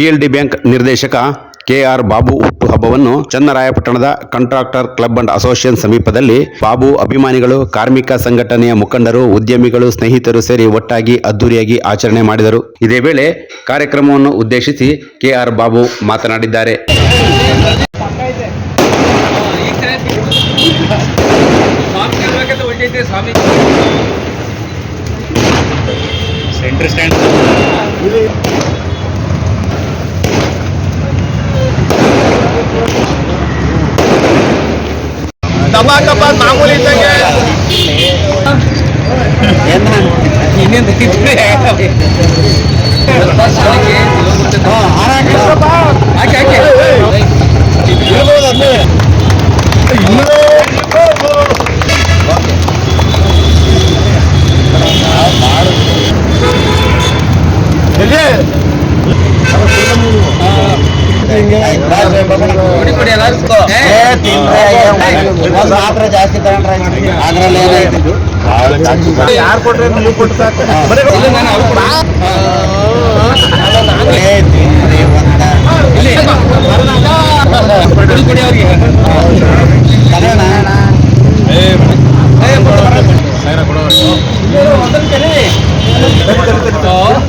PLD bank ನಿರ್ದೇಶಕ K R Babu ಹುಟ್ಟುಹಬ್ಬವನ್ನು ಚನ್ನರಾಯಪಟ್ಟಣದ ಕಾಂಟ್ರಾಕ್ಟರ್ ಕ್ಲಬ್ ಅಂಡ್ ಅಸೋಸಿಯೇಷನ್ ಸಮೀಪದಲ್ಲಿ ಬಾಬು ಅಭಿಮಾನಿಗಳು, ಕಾರ್ಮಿಕ ಸಂಘಟನೆಯ ಮುಖಂಡರು, ಉದ್ಯಮಿಗಳು, ಸ್ನೇಹಿತರು ಸೇರಿ ಒಟ್ಟಾಗಿ ಅದ್ದೂರಿಯಾಗಿ ಆಚರಣೆ ಮಾಡಿದರು. ಇದೇ ವೇಳೆ ಕಾರ್ಯಕ್ರಮವನ್ನು ಉದ್ದೇಶಿಸಿ ಕೆಆರ್ ಬಾಬು ಮಾತನಾಡಿದ್ದಾರೆ. ಕಬಾ ಮಾಮೂಲಿ ಇದ್ದಂಗೆ ಇನ್ನೇನು ಮಾತ್ರ ಜಾಸ್ತಿ ತಗೊಂಡ್ರೆ ಅದ್ರಲ್ಲಿ ಏನಾಯ್ತು? ಯಾರು ಕೊಟ್ರೆ ನೀವು ಕೊಟ್ಟು ಸಾಕು. ಇಲ್ಲ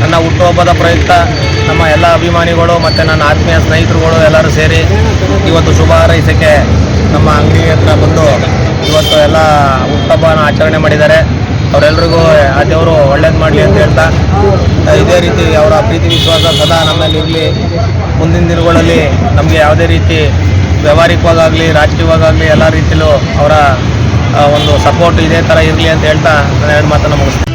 ನನ್ನ ಹುಟ್ಟುಹಬ್ಬದ ಪ್ರಯುಕ್ತ, ನಮ್ಮ ಎಲ್ಲ ಅಭಿಮಾನಿಗಳು ಮತ್ತು ನನ್ನ ಆತ್ಮೀಯ ಸ್ನೇಹಿತರುಗಳು ಎಲ್ಲರೂ ಸೇರಿ ಇವತ್ತು ಶುಭ ಹಾರೈಸಕ್ಕೆ ನಮ್ಮ ಅಂಗಡಿ ಹತ್ರ ಬಂದು ಇವತ್ತು ಎಲ್ಲ ಹುಟ್ಟುಹಬ್ಬನ ಆಚರಣೆ ಮಾಡಿದ್ದಾರೆ. ಅವರೆಲ್ರಿಗೂ ಆ ದೇವರು ಒಳ್ಳೇದು ಮಾಡಲಿ ಅಂತ ಹೇಳ್ತಾ ಇದೇ ರೀತಿ ಅವರ ಪ್ರೀತಿ ವಿಶ್ವಾಸ ಸದಾ ನಮ್ಮಲ್ಲಿ ಇರಲಿ. ಮುಂದಿನ ದಿನಗಳಲ್ಲಿ ನಮಗೆ ಯಾವುದೇ ರೀತಿ ವ್ಯವಹಾರಿಕವಾಗಲಿ ರಾಜಕೀಯವಾಗಲಿ ಎಲ್ಲ ರೀತಿಯಲ್ಲೂ ಅವರ ಒಂದು ಸಪೋರ್ಟ್ ಇದೇ ಥರ ಇರಲಿ ಅಂತ ಹೇಳ್ತಾ, ನಾನು ಎರಡು ಮಾತನ್ನು ಮುಗಿಸ್ತೀನಿ.